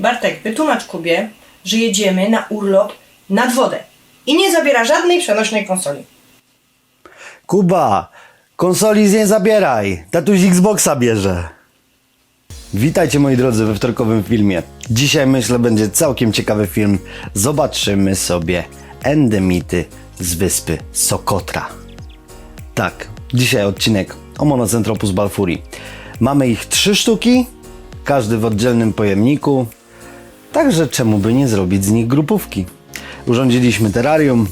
Bartek, wytłumacz Kubie, że jedziemy na urlop nad wodę i nie zabiera żadnej przenośnej konsoli. Kuba, konsoli z nie zabieraj. Tatuś Xboxa bierze. Witajcie moi drodzy we wtorkowym filmie. Dzisiaj myślę będzie całkiem ciekawy film. Zobaczymy sobie endemity z wyspy Sokotra. Tak, dzisiaj odcinek o Monocentropus balfuri. Mamy ich trzy sztuki, każdy w oddzielnym pojemniku. Także czemu by nie zrobić z nich grupówki? Urządziliśmy terrarium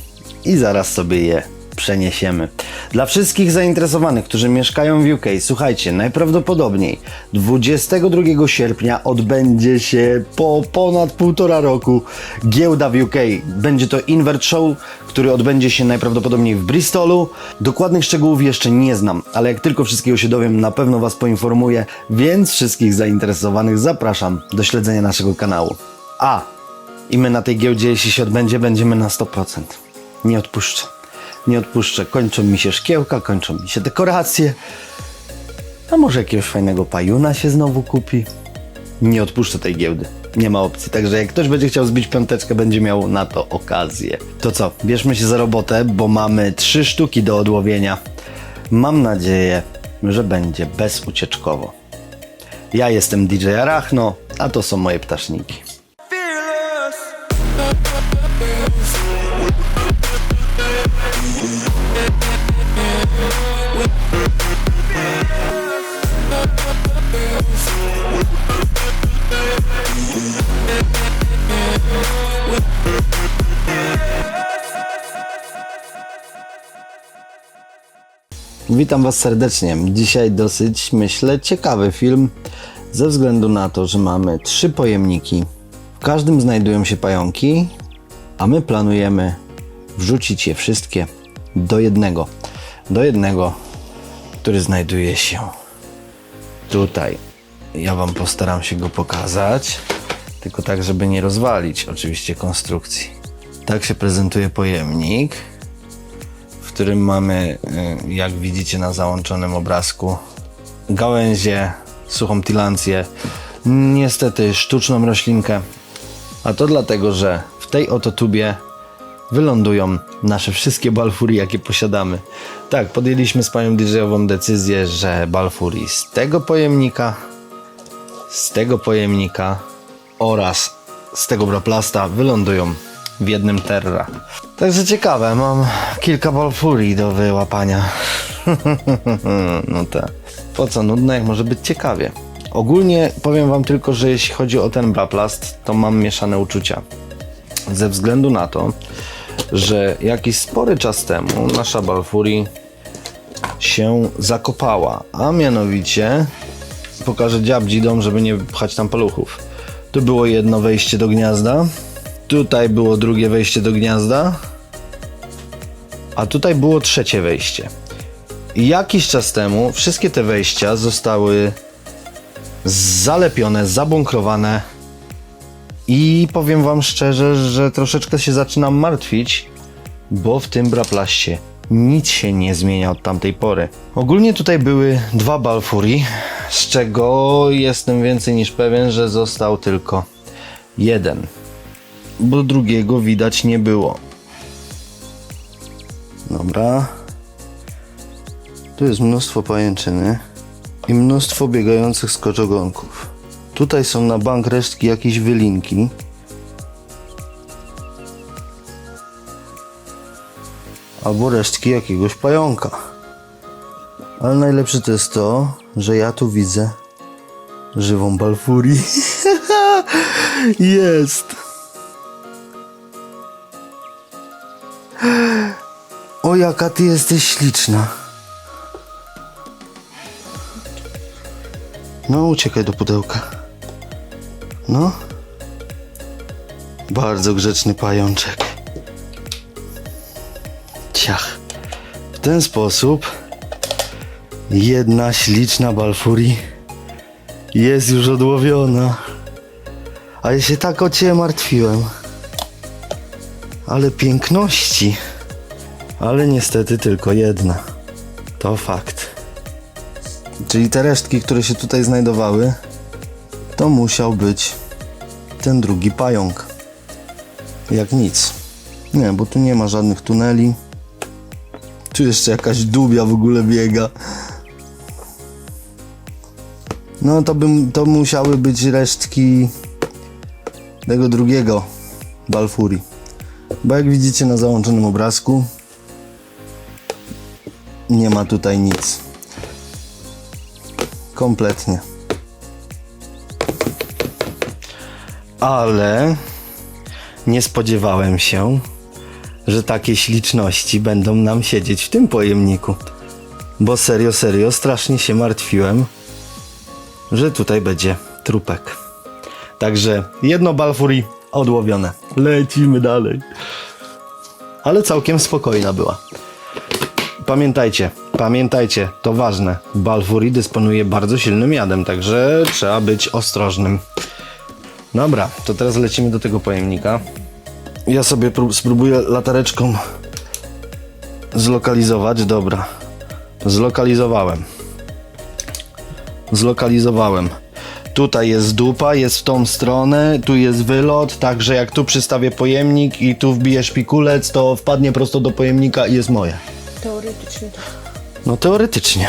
i zaraz sobie je przeniesiemy. Dla wszystkich zainteresowanych, którzy mieszkają w UK, słuchajcie, najprawdopodobniej 22 sierpnia odbędzie się po ponad półtora roku giełda w UK. Będzie to Invert Show, który odbędzie się najprawdopodobniej w Bristolu. Dokładnych szczegółów jeszcze nie znam, ale jak tylko wszystkiego się dowiem, na pewno Was poinformuję, więc wszystkich zainteresowanych zapraszam do śledzenia naszego kanału. A, i my na tej giełdzie, jeśli się odbędzie, będziemy na 100%. Nie odpuszczę. Nie odpuszczę. Kończą mi się szkiełka, kończą mi się dekoracje. A może jakiegoś fajnego pajuna się znowu kupi? Nie odpuszczę tej giełdy. Nie ma opcji. Także jak ktoś będzie chciał zbić piąteczkę, będzie miał na to okazję. To co? Bierzmy się za robotę, bo mamy trzy sztuki do odłowienia. Mam nadzieję, że będzie bezucieczkowo. Ja jestem DJ Arachno, a to są moje ptaszniki. Witam Was serdecznie. Dzisiaj dosyć, myślę, ciekawy film, ze względu na to, że mamy trzy pojemniki. W każdym znajdują się pająki, a my planujemy wrzucić je wszystkie do jednego. Do jednego, który znajduje się tutaj. Ja Wam postaram się go pokazać, tylko tak, żeby nie rozwalić oczywiście konstrukcji. Tak się prezentuje pojemnik którym mamy, y, jak widzicie na załączonym obrazku, gałęzie, suchą tilancję, niestety sztuczną roślinkę. A to dlatego, że w tej oto tubie wylądują nasze wszystkie balfury, jakie posiadamy. Tak, podjęliśmy z panią DJ-ową decyzję, że balfury z tego pojemnika, z tego pojemnika oraz z tego broplasta wylądują w jednym terra. Także ciekawe, mam kilka balfurii do wyłapania. no tak. Po co nudne, jak może być ciekawie. Ogólnie powiem wam tylko, że jeśli chodzi o ten braplast, to mam mieszane uczucia. Ze względu na to, że jakiś spory czas temu nasza balfurii się zakopała, a mianowicie pokażę dziabdzidom, żeby nie pchać tam paluchów. Tu było jedno wejście do gniazda, tutaj było drugie wejście do gniazda, a tutaj było trzecie wejście. Jakiś czas temu wszystkie te wejścia zostały zalepione, zabunkrowane i powiem wam szczerze, że troszeczkę się zaczynam martwić, bo w tym braplaście nic się nie zmienia od tamtej pory. Ogólnie tutaj były dwa Balfuri, z czego jestem więcej niż pewien, że został tylko jeden, bo drugiego widać nie było. Dobra. Tu jest mnóstwo pajęczyny i mnóstwo biegających skoczogonków. Tutaj są na bank resztki jakiejś wylinki. Albo resztki jakiegoś pająka. Ale najlepsze to jest to, że ja tu widzę żywą balfurię. jest. O, jaka ty jesteś śliczna. No, uciekaj do pudełka. No. Bardzo grzeczny pajączek. Ciach. W ten sposób jedna śliczna balfuri jest już odłowiona. A ja się tak o ciebie martwiłem. Ale piękności. Ale niestety tylko jedna. To fakt. Czyli te resztki, które się tutaj znajdowały, to musiał być ten drugi pająk. Jak nic. Nie, bo tu nie ma żadnych tuneli. Tu jeszcze jakaś dubia w ogóle biega. No to bym, to musiały być resztki tego drugiego Balfuri. Bo jak widzicie na załączonym obrazku nie ma tutaj nic. Kompletnie. Ale nie spodziewałem się, że takie śliczności będą nam siedzieć w tym pojemniku. Bo serio, serio, strasznie się martwiłem, że tutaj będzie trupek. Także jedno Balfuri odłowione. Lecimy dalej. Ale całkiem spokojna była. Pamiętajcie, pamiętajcie, to ważne. Balfuri dysponuje bardzo silnym jadem, także trzeba być ostrożnym. Dobra, to teraz lecimy do tego pojemnika. Ja sobie prób- spróbuję latareczką zlokalizować. Dobra. Zlokalizowałem. Zlokalizowałem. Tutaj jest dupa, jest w tą stronę, tu jest wylot, także jak tu przystawię pojemnik i tu wbiję szpikulec, to wpadnie prosto do pojemnika i jest moje. Teoretycznie tak. No teoretycznie.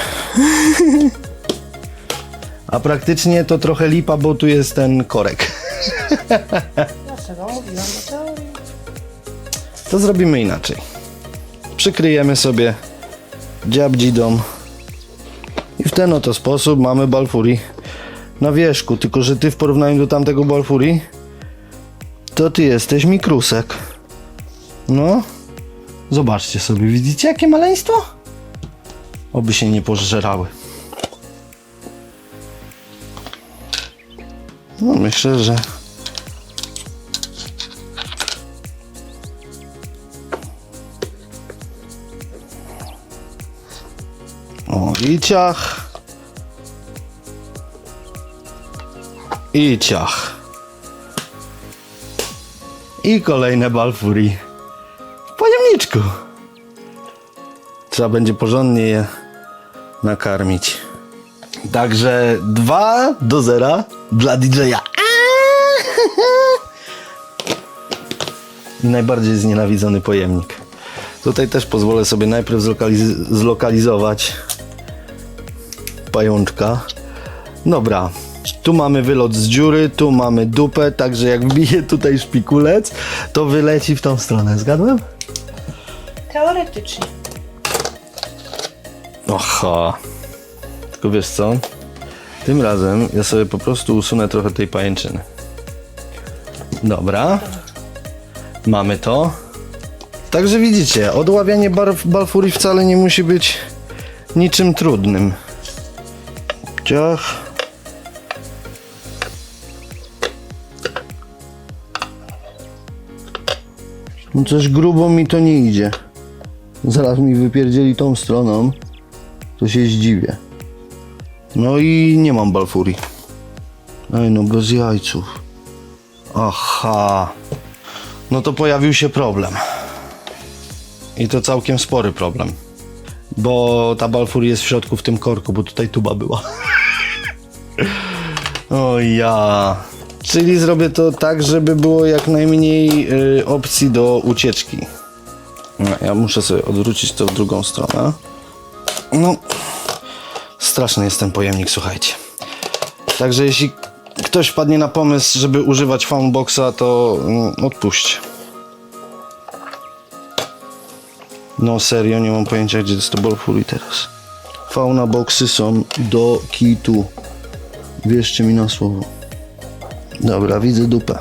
A praktycznie to trochę lipa, bo tu jest ten korek. Dlaczego mówiłam o teorii? To zrobimy inaczej. Przykryjemy sobie dziabdzidą i w ten oto sposób mamy Balfuri na wierzchu. Tylko, że ty w porównaniu do tamtego Balfuri to ty jesteś mikrusek. No. Zobaczcie sobie, widzicie jakie maleństwo? Oby się nie pożerały. No myślę, że O, i ciach. I ciach. I kolejne Balfuri. W pojemniczku. Trzeba będzie porządnie je nakarmić. Także 2 do 0 dla DJ-a. I najbardziej znienawidzony pojemnik. Tutaj też pozwolę sobie najpierw zlokaliz- zlokalizować pajączka. Dobra, tu mamy wylot z dziury, tu mamy dupę, także jak wbiję tutaj szpikulec, to wyleci w tą stronę. Zgadłem? Teoretycznie. Oha. Tylko wiesz co? Tym razem ja sobie po prostu usunę trochę tej pajęczyny. Dobra. Mamy to. Także widzicie, odławianie bar- balfurii wcale nie musi być niczym trudnym. Ciach. No coś grubo mi to nie idzie. Zaraz mi wypierdzieli tą stroną, to się zdziwię. No i nie mam balfurii. Ej no, bez jajców. Aha. No to pojawił się problem. I to całkiem spory problem. Bo ta balfur jest w środku w tym korku, bo tutaj tuba była. o ja. Czyli zrobię to tak, żeby było jak najmniej y, opcji do ucieczki. No, ja muszę sobie odwrócić to w drugą stronę. No, straszny jest ten pojemnik, słuchajcie. Także jeśli ktoś wpadnie na pomysł, żeby używać Foundboxa, to mm, odpuśćcie. No serio, nie mam pojęcia, gdzie jest to Balfuri teraz. Fauna boxy są do kitu. Wierzcie mi na słowo. Dobra, widzę dupę.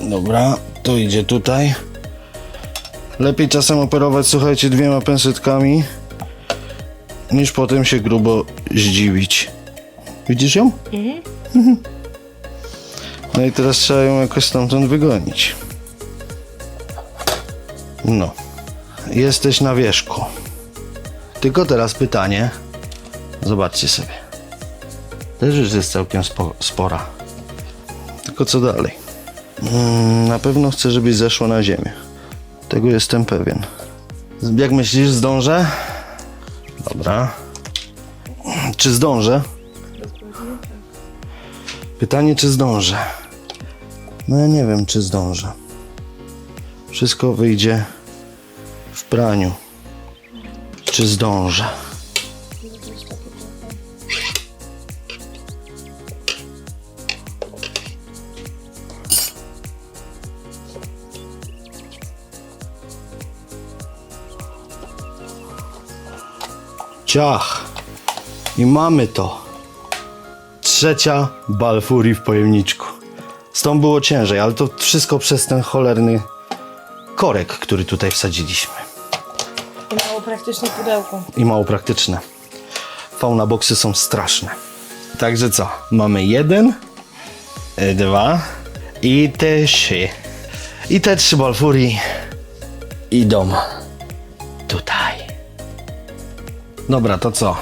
Dobra, to idzie tutaj. Lepiej czasem operować, słuchajcie, dwiema pensetkami, niż potem się grubo zdziwić. Widzisz ją? Mhm. No i teraz trzeba ją jakoś stamtąd wygonić. No. Jesteś na wierzchu. Tylko teraz pytanie. Zobaczcie sobie. Też już jest całkiem spo, spora. Tylko co dalej? Mm, na pewno chcę, żebyś zeszła na ziemię. Tego jestem pewien. Jak myślisz, zdążę? Dobra. Czy zdążę? Pytanie, czy zdążę? No ja nie wiem, czy zdążę. Wszystko wyjdzie w praniu. Czy zdążę? Ciach. I mamy to. Trzecia Balfurii w pojemniczku. Z tą było ciężej, ale to wszystko przez ten cholerny korek, który tutaj wsadziliśmy. I mało praktyczne pudełko. I mało praktyczne. Fauna boxy są straszne. Także co? Mamy jeden, e, dwa i te trzy. I te trzy Balfurii idą Dobra, to co?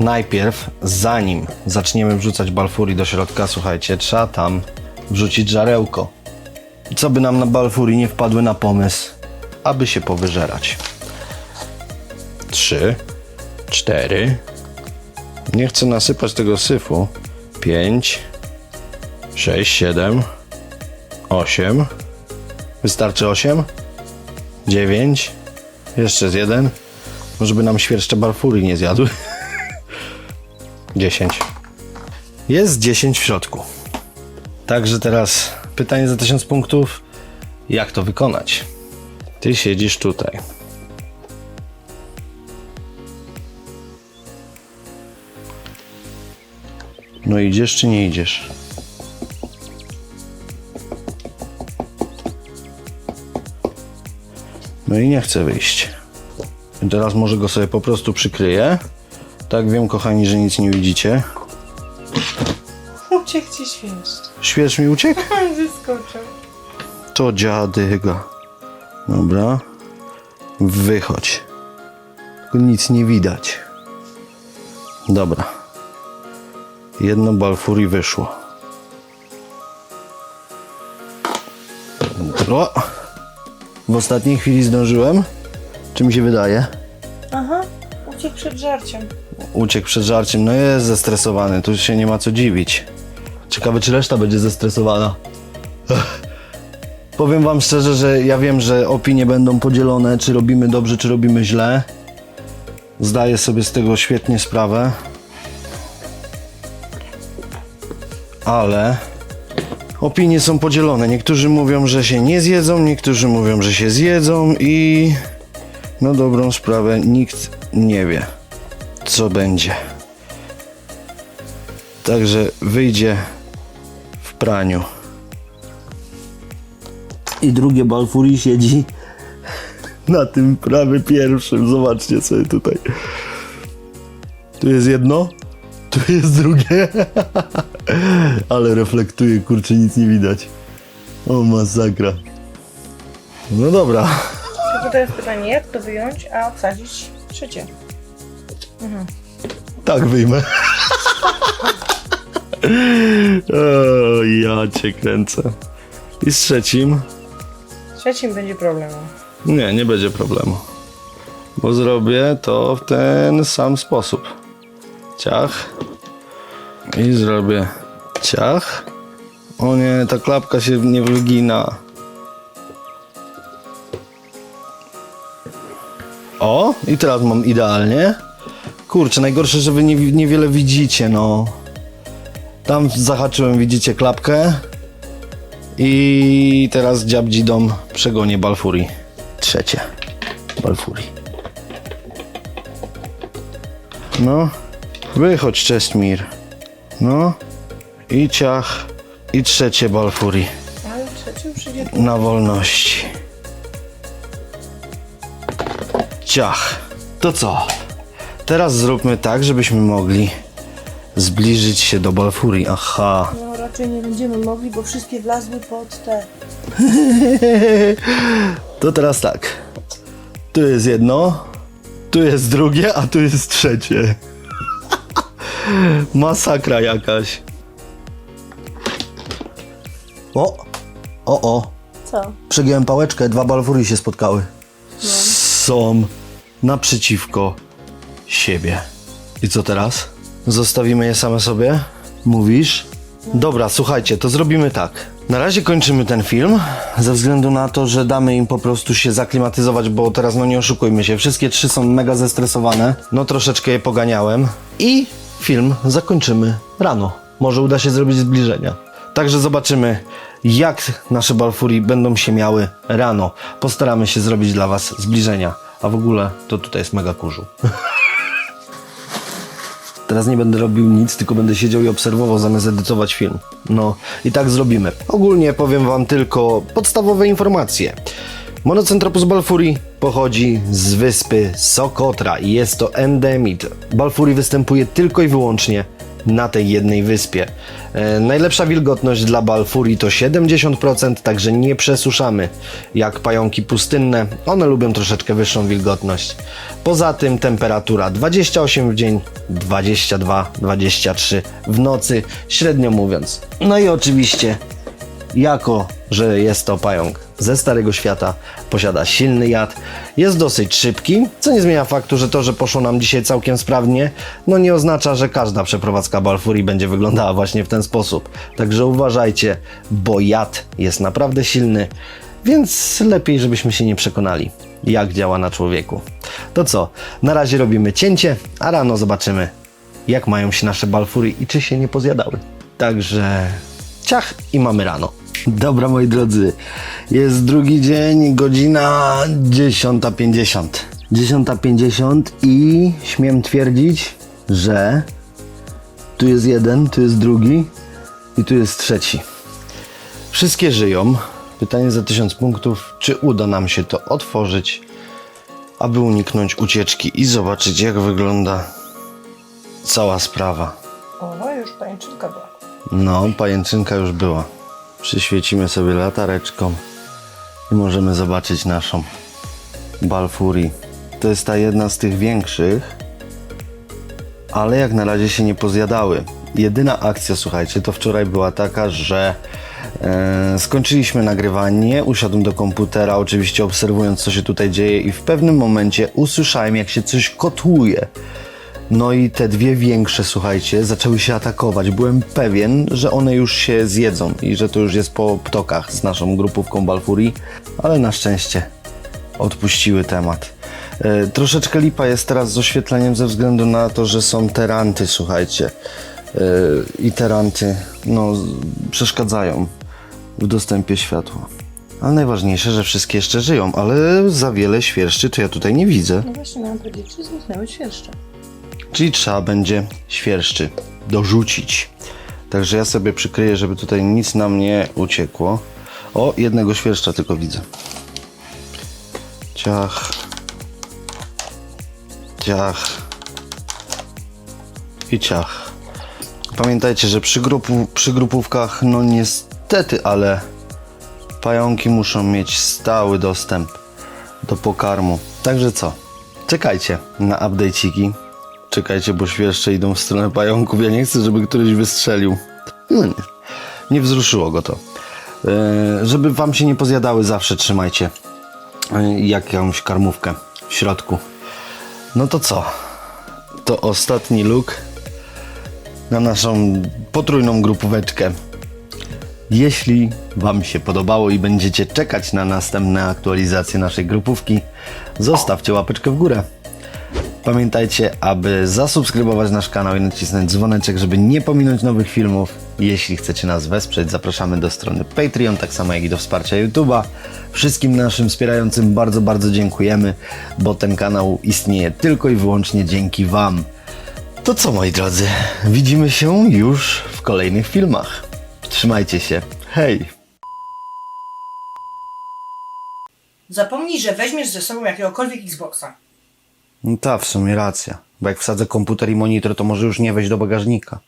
Najpierw, zanim zaczniemy wrzucać Balfurii do środka, słuchajcie, trzeba tam wrzucić żarełko. Co by nam na Balfurii nie wpadły na pomysł, aby się powyżerać. Trzy, cztery. Nie chcę nasypać tego syfu. Pięć, sześć, siedem, osiem. Wystarczy osiem? Dziewięć. Jeszcze jeden. Może by nam świerszcze Balfurii nie zjadły. 10. Jest 10 w środku. Także teraz pytanie za 1000 punktów. Jak to wykonać? Ty siedzisz tutaj. No idziesz czy nie idziesz? No i nie chcę wyjść. I teraz może go sobie po prostu przykryję. Tak wiem, kochani, że nic nie widzicie. Uciekł ci świeżo. Śwież mi uciekł? Wyskoczył. To dziadyga. Dobra. Wychodź. Tylko nic nie widać. Dobra. Jedno Balfuri wyszło. O! W ostatniej chwili zdążyłem? Czy mi się wydaje? Aha, uciekł przed żarciem. Uciekł przed żarciem. No jest zestresowany, tu się nie ma co dziwić. Ciekawe, czy reszta będzie zestresowana. Powiem wam szczerze, że ja wiem, że opinie będą podzielone, czy robimy dobrze, czy robimy źle. Zdaję sobie z tego świetnie sprawę. Ale opinie są podzielone. Niektórzy mówią, że się nie zjedzą, niektórzy mówią, że się zjedzą i na dobrą sprawę nikt nie wie co będzie. Także wyjdzie w praniu. I drugie Balfuri siedzi na tym prawie pierwszym. Zobaczcie sobie tutaj. Tu jest jedno, tu jest drugie. Ale reflektuje, kurczę, nic nie widać. O masakra. No dobra. Tylko teraz pytanie, jak to wyjąć, a obsadzić trzecie? Tak wyjmę. o, ja cię kręcę. I z trzecim? Trzecim będzie problem. Nie, nie będzie problemu. Bo zrobię to w ten sam sposób. Ciach. I zrobię ciach. O nie, ta klapka się nie wygina. O, i teraz mam idealnie. Kurczę, najgorsze, że wy nie, niewiele widzicie, no. Tam zahaczyłem, widzicie klapkę. I teraz dziabdzidą przegonie Balfuri. Trzecie. Balfuri. No. Wychodź, Czesmir. No. I ciach. I trzecie Balfuri. Ale trzecim przyjdzie. Na wolności. Ciach. To co? Teraz zróbmy tak, żebyśmy mogli zbliżyć się do Balfuri. Aha. No raczej nie będziemy mogli, bo wszystkie wlazły pod te. To teraz tak. Tu jest jedno, tu jest drugie, a tu jest trzecie. Masakra jakaś. O, o, o. Co? Przegiąłem pałeczkę, dwa balfury się spotkały. Są naprzeciwko siebie. I co teraz? Zostawimy je same sobie? Mówisz? Dobra, słuchajcie, to zrobimy tak. Na razie kończymy ten film, ze względu na to, że damy im po prostu się zaklimatyzować, bo teraz, no nie oszukujmy się, wszystkie trzy są mega zestresowane. No troszeczkę je poganiałem. I film zakończymy rano. Może uda się zrobić zbliżenia. Także zobaczymy, jak nasze Balfuri będą się miały rano. Postaramy się zrobić dla Was zbliżenia. A w ogóle to tutaj jest mega kurzu. Teraz nie będę robił nic, tylko będę siedział i obserwował zamiast edytować film. No i tak zrobimy. Ogólnie powiem Wam tylko podstawowe informacje. Monocentropus balfuri pochodzi z wyspy Sokotra i jest to endemit. Balfuri występuje tylko i wyłącznie na tej jednej wyspie. E, najlepsza wilgotność dla Balfuri to 70%, także nie przesuszamy jak pająki pustynne. One lubią troszeczkę wyższą wilgotność. Poza tym temperatura 28 w dzień, 22, 23 w nocy, średnio mówiąc. No i oczywiście jako że jest to pająk ze Starego Świata, posiada silny jad, jest dosyć szybki, co nie zmienia faktu, że to, że poszło nam dzisiaj całkiem sprawnie, no nie oznacza, że każda przeprowadzka Balfurii będzie wyglądała właśnie w ten sposób. Także uważajcie, bo jad jest naprawdę silny, więc lepiej, żebyśmy się nie przekonali, jak działa na człowieku. To co, na razie robimy cięcie, a rano zobaczymy, jak mają się nasze Balfury i czy się nie pozjadały. Także ciach i mamy rano. Dobra, moi drodzy, jest drugi dzień, godzina 10.50. 10.50 i śmiem twierdzić, że tu jest jeden, tu jest drugi i tu jest trzeci. Wszystkie żyją. Pytanie za 1000 punktów, czy uda nam się to otworzyć, aby uniknąć ucieczki i zobaczyć, jak wygląda cała sprawa. O, już pajęczynka była. No, pajęczynka już była. Przyświecimy sobie latareczką i możemy zobaczyć naszą Balfuri. To jest ta jedna z tych większych, ale jak na razie się nie pozjadały. Jedyna akcja, słuchajcie, to wczoraj była taka, że e, skończyliśmy nagrywanie, usiadłem do komputera, oczywiście obserwując, co się tutaj dzieje, i w pewnym momencie usłyszałem, jak się coś kotłuje. No i te dwie większe, słuchajcie, zaczęły się atakować. Byłem pewien, że one już się zjedzą i że to już jest po ptokach z naszą grupówką Balfurii, ale na szczęście odpuściły temat. E, troszeczkę lipa jest teraz z oświetleniem ze względu na to, że są teranty, słuchajcie. E, I teranty, no, przeszkadzają w dostępie światła. Ale najważniejsze, że wszystkie jeszcze żyją, ale za wiele świerszczy to ja tutaj nie widzę. No właśnie, miałam powiedzieć, że zniknęły świerszcze. Czyli trzeba będzie świerszczy dorzucić. Także ja sobie przykryję, żeby tutaj nic nam nie uciekło. O, jednego świerszcza tylko widzę. Ciach. Ciach. I ciach. Pamiętajcie, że przy, grupu, przy grupówkach, no niestety, ale pająki muszą mieć stały dostęp do pokarmu. Także co? Czekajcie na update'iki. Czekajcie, bo świerszcze idą w stronę pająków. Ja nie chcę, żeby któryś wystrzelił. No nie. Nie wzruszyło go to. E, żeby wam się nie pozjadały, zawsze trzymajcie e, jakąś karmówkę w środku. No to co? To ostatni look na naszą potrójną grupóweczkę. Jeśli Wam się podobało i będziecie czekać na następne aktualizacje naszej grupówki, zostawcie łapeczkę w górę. Pamiętajcie, aby zasubskrybować nasz kanał i nacisnąć dzwoneczek, żeby nie pominąć nowych filmów. Jeśli chcecie nas wesprzeć, zapraszamy do strony Patreon, tak samo jak i do wsparcia YouTube'a. Wszystkim naszym wspierającym bardzo, bardzo dziękujemy, bo ten kanał istnieje tylko i wyłącznie dzięki Wam. To co, moi drodzy, widzimy się już w kolejnych filmach. Trzymajcie się. Hej! Zapomnij, że weźmiesz ze sobą jakiegokolwiek Xboxa. No ta, w sumie racja. Bo jak wsadzę komputer i monitor, to może już nie wejść do bagażnika.